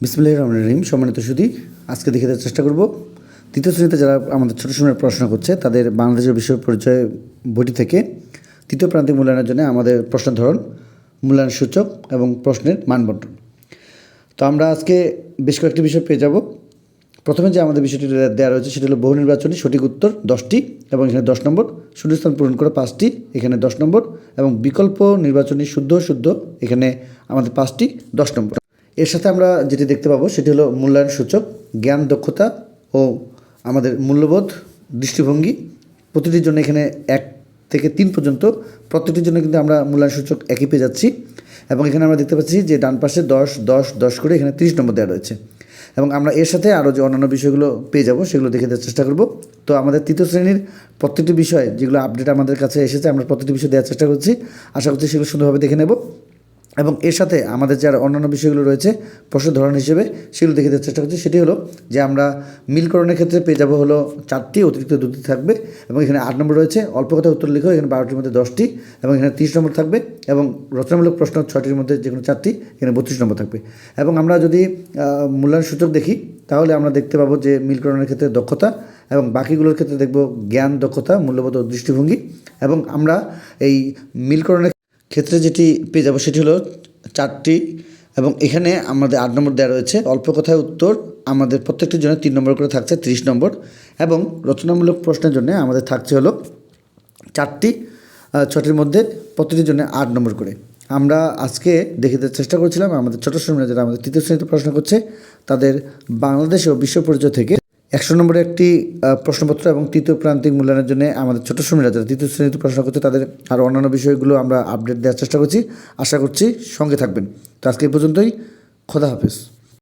বিসমুল্লাহ রহমান রহিম, সম্মানিত সুদী আজকে দেখে দেওয়ার চেষ্টা করব। তৃতীয় শ্রেণীতে যারা আমাদের ছোটো সময়ের পড়াশোনা করছে, তাদের বাংলাদেশের বিষয় পরিচয় বইটি থেকে তৃতীয় প্রান্তিক মূল্যায়নের জন্য আমাদের প্রশ্ন ধরন মূল্যায়ন সূচক এবং প্রশ্নের মানবন্টন। তো আমরা আজকে বেশ কয়েকটি বিষয় পেয়ে যাব। প্রথমে যে আমাদের বিষয়টি দেওয়া রয়েছে, সেটি হলো বহু নির্বাচনী সঠিক উত্তর দশটি এবং এখানে দশ নম্বর শূন্যস্থান পূরণ করে পাঁচটি, এখানে দশ নম্বর এবং বিকল্প নির্বাচনী শুদ্ধ শুদ্ধ, এখানে আমাদের পাঁচটি, দশ নম্বর। এর সাথে আমরা যেটি দেখতে পাবো সেটি হলো মূল্যায়ন সূচক, জ্ঞান দক্ষতা ও আমাদের মূল্যবোধ, দৃষ্টিভঙ্গি। প্রতিটির জন্য এখানে এক থেকে তিন পর্যন্ত প্রত্যেকটির জন্য কিন্তু আমরা মূল্যায়ন সূচক একই পেয়ে যাচ্ছি। এবং এখানে আমরা দেখতে পাচ্ছি যে ডান পাশে দশ দশ দশ করে এখানে তিরিশ নম্বর দেওয়া রয়েছে। এবং আমরা এর সাথে আরও যে অন্যান্য বিষয়গুলো পেয়ে যাব সেগুলো দেখে দেওয়ার চেষ্টা করব। তো আমাদের তৃতীয় শ্রেণির প্রত্যেকটি বিষয় যেগুলো আপডেট আমাদের কাছে এসেছে, আমরা প্রত্যেকটি বিষয় দেওয়ার চেষ্টা করছি। আশা করছি সেগুলো সুন্দরভাবে দেখে নেব। এবং এর সাথে আমাদের যে আর অন্যান্য বিষয়গুলো রয়েছে, প্রশ্নের ধরন হিসেবে সেগুলো দেখে দেওয়ার চেষ্টা করছি। সেটি হলো যে আমরা মিলকরণের ক্ষেত্রে পেয়ে যাব হলো চারটি অতিরিক্ত দুটি থাকবে এবং এখানে আট নম্বর রয়েছে, অল্প কথা উত্তর লিখো, এখানে বারোটির মধ্যে দশটি এবং এখানে তিরিশ নম্বর থাকবে এবং রচনামূলক প্রশ্ন ছয়টির মধ্যে যে কোনো চারটি, এখানে বত্রিশ নম্বর থাকবে। এবং আমরা যদি মূল্যায়ন সূচক দেখি, তাহলে আমরা দেখতে পাবো যে মিলকরণের ক্ষেত্রে দক্ষতা এবং বাকিগুলোর ক্ষেত্রে দেখব জ্ঞান দক্ষতা, মূল্যবোধ দৃষ্টিভঙ্গি এবং আমরা এই মিলকরণের ক্ষেত্রে যেটি পেয়ে যাব সেটি হলো চারটি এবং এখানে আমাদের আট নম্বর দেওয়া রয়েছে, অল্প কথায় উত্তর আমাদের প্রত্যেকটির জন্য তিন নম্বর করে থাকছে ত্রিশ নম্বর এবং রচনামূলক প্রশ্নের জন্য আমাদের থাকছে হলো চারটি ছটির মধ্যে প্রতিটির জন্য আট নম্বর করে। আমরা আজকে দেখে চেষ্টা করেছিলাম, আমাদের ছোটো শ্রেণীরা যারা আমাদের তৃতীয় শ্রেণীতে পড়াশোনা করছে, তাদের বাংলাদেশ ও বিশ্ব পরিচয় থেকে একশো নম্বরে একটি প্রশ্নপত্র এবং তৃতীয় প্রান্তিক মূল্যায়নের জন্য আমাদের ছোটো শ্রেণীরা যারা তৃতীয় শ্রেণীতে প্রশ্ন করছে, তাদের আর অন্যান্য বিষয়গুলো আমরা আপডেট দেওয়ার চেষ্টা করছি। আশা করছি সঙ্গে থাকবেন। তো আজকে এই পর্যন্তই। খোদা হাফেজ।